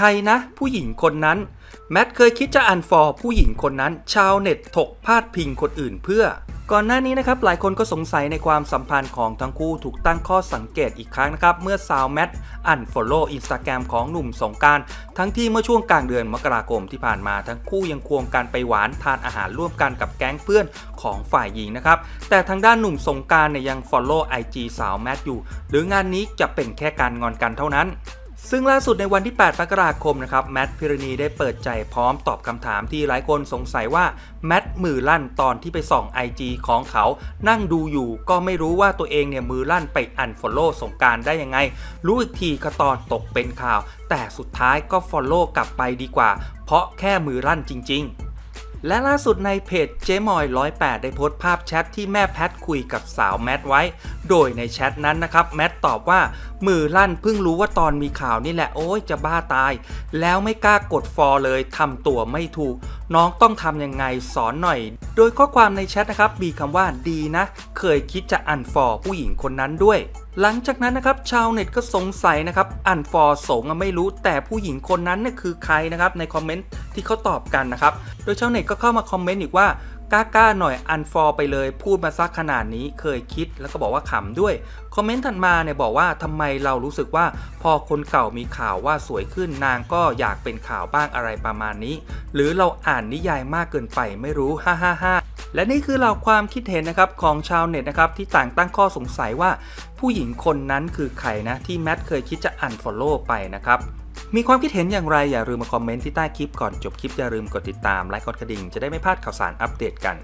ใครนะ ผู้หญิงคนนั้น แมทเคยคิดจะอันฟอร์ผู้หญิงคนนั้น ชาวเน็ตถกพาดพิงคนอื่นเพื่อ ก่อนหน้านี้นะครับหลายคนก็สงสัยในความสัมพันธ์ของทั้งคู่ถูกตั้งข้อสังเกตอีกครั้งนะครับ เมื่อสาวแมทอันฟอลโล่อินสตาแกรมของหนุ่มสงการ ทั้งที่เมื่อช่วงกลางเดือนมกราคมที่ผ่านมาทั้งคู่ยังควงกันไปหวานทานอาหารร่วมกันกับแก๊งเพื่อนของฝ่ายหญิงนะครับแต่ทางด้านหนุ่มสงการเนี่ยยัง Follow IG สาวแมทอยู่ หรืองานนี้จะเป็นแค่การงอนกันเท่านั้น ซึ่งล่าสุดในวันที่ 8 มกราคมนะครับแมทพิรณีได้เปิดใจพร้อมตอบคำถามที่หลายคนสงสัยว่าแมทมือลั่นตอนที่ไปส่อง IG ของเขา นั่งดูอยู่ก็ไม่รู้ว่าตัวเองเนี่ยมือลั่นไปอันฟอลโล่สงการได้ยังไง รู้อีกทีก็ตอนตกเป็นข่าว แต่สุดท้ายก็ฟอลโล่กลับไปดีกว่า เพราะแค่มือลั่นจริง ๆ และล่าสุดในเพจเจมอย108 ได้โพสต์ภาพแชทที่แม่แพทคุยกับสาวแมทไว้ โดยในแชทนั้นนะครับ แมทตอบว่า มือลั่นเพิ่งรู้ว่าตอนมีข่าวนี่แหละ โอ้ยจะบ้าตาย แล้วไม่กล้ากดฟอลเลยทำตัวไม่ถูก น้องต้องทำยังไงสอนหน่อย โดยข้อความในแชทนะครับมีคำว่าดีนะ เคยคิดจะอันฟอร์ผู้หญิงคนนั้นด้วย หลังจากนั้นนะครับชาวเน็ตก็สงสัยนะครับอันฟอร์สงไม่รู้แต่ผู้หญิงคนนั้นเนี่ยคือใครนะครับในคอมเมนต์ที่เขาตอบกันนะครับโดยชาวเน็ตก็เข้ามาคอมเมนต์อีกว่า กล้าๆหน่อยอันฟอร์ไปเลย พูดมาซักขนาดนี้เคยคิดแล้วก็บอกว่าขำด้วย คอมเมนต์ถัดมาเนี่ยบอกว่าทำไมเรารู้สึกว่า พอคนเก่ามีข่าวว่าสวยขึ้นนางก็อยากเป็นข่าวบ้างอะไรประมาณนี้ หรือเราอ่านนิยายมากเกินไปไม่รู้ฮ่าฮ่าฮ่าและนี่คือเราความคิดเห็นนะครับของชาวเน็ตนะครับที่ต่างตั้งข้อสงสัยว่า ผู้หญิงคนนั้นคือใครนะที่แมทเคยคิดจะอันฟอลโล่ไปนะครับ มีความคิดเห็นอย่างไรอย่าลืมมาคอมเมนต์ที่ใต้คลิปก่อนจบคลิปอย่าลืมกดติดตามไลค์กดกระดิ่งจะได้ไม่พลาดข่าวสารอัปเดตกัน